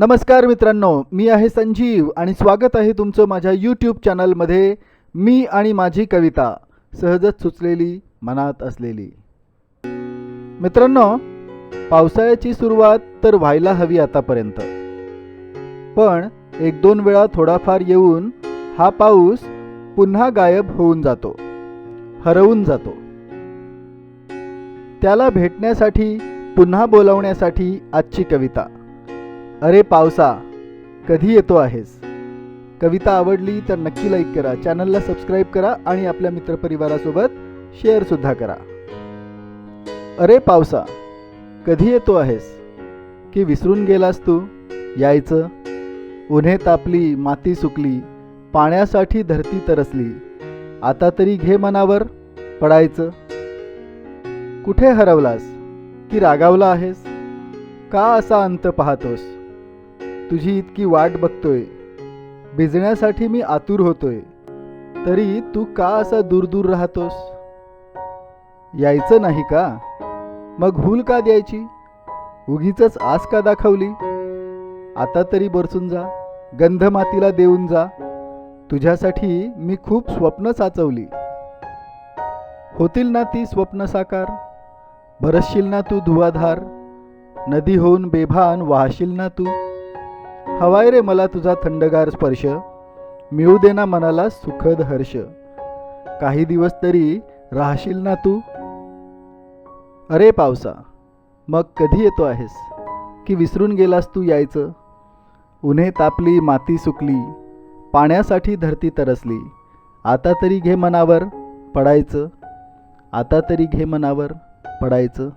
नमस्कार मित्रांनो मी आहे संजीव आणि स्वागत आहे तुमचं माझ्या यूट्यूब चॅनलमध्ये मी आणि माझी कविता सहजच सुचलेली मनात असलेली. मित्रांनो पावसाळ्याची सुरुवात तर व्हायला हवी आतापर्यंत. पण एक दोन वेळा थोडाफार येऊन हा पाऊस पुन्हा गायब होऊन जातो हरवून जातो. त्याला भेटण्यासाठी पुन्हा बोलावण्यासाठी आजची कविता. अरे पावसा कधी येतो आहेस? कविता आवडली तर नक्की लाईक करा. चॅनलला सबस्क्राईब करा आणि आपल्या मित्रपरिवारासोबत शेअरसुद्धा करा. अरे पावसा कधी येतो आहेस? की विसरून गेलास तू? यायचं? उन्हे तापली माती सुकली पाण्यासाठी धरती तरसली. आता तरी घे मनावर पडायचं. कुठे हरवलास? की रागावला आहेस? का असा अंत पाहतोस? तुझी इतकी वाट बघतोय. भिजण्यासाठी मी आतुर होतोय. तरी तू का असा दूर दूर राहतोस? यायचं नाही का? मग भूल का द्यायची? उगीच आस का दाखवली? आता तरी बरसून जा. गंध मातीला देऊन जा. तुझ्यासाठी मी खूप स्वप्न साचवली. होतील ना ती स्वप्न साकार? भरसशील ना तू धुवाधार? नदी होऊन बेभान वाहशील ना तू? हवाय रे मला तुझा थंडगार स्पर्श. मिळू दे ना मनाला सुखद हर्ष. काही दिवस तरी राहशील ना तू? अरे पावसा मग कधी येतो आहेस? की विसरून गेलास तू यायचं? उन्हे तापली माती सुकली पाण्यासाठी धरती तरसली. आता तरी घे मनावर पडायचं. आता तरी घे मनावर पडायचं.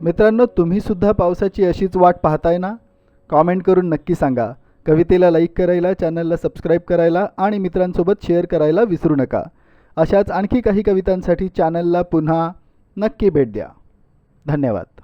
मित्रांनो तुम्हीसुद्धा पावसाची अशीच वाट पाहताय ना? कॉमेंट करून नक्की सांगा. कवितेला लाईक करायला चॅनलला सबस्क्राईब करायला आणि मित्रांसोबत शेअर करायला विसरू नका. अशाच आणखी काही कवितांसाठी चॅनलला पुन्हा नक्की भेट द्या. धन्यवाद.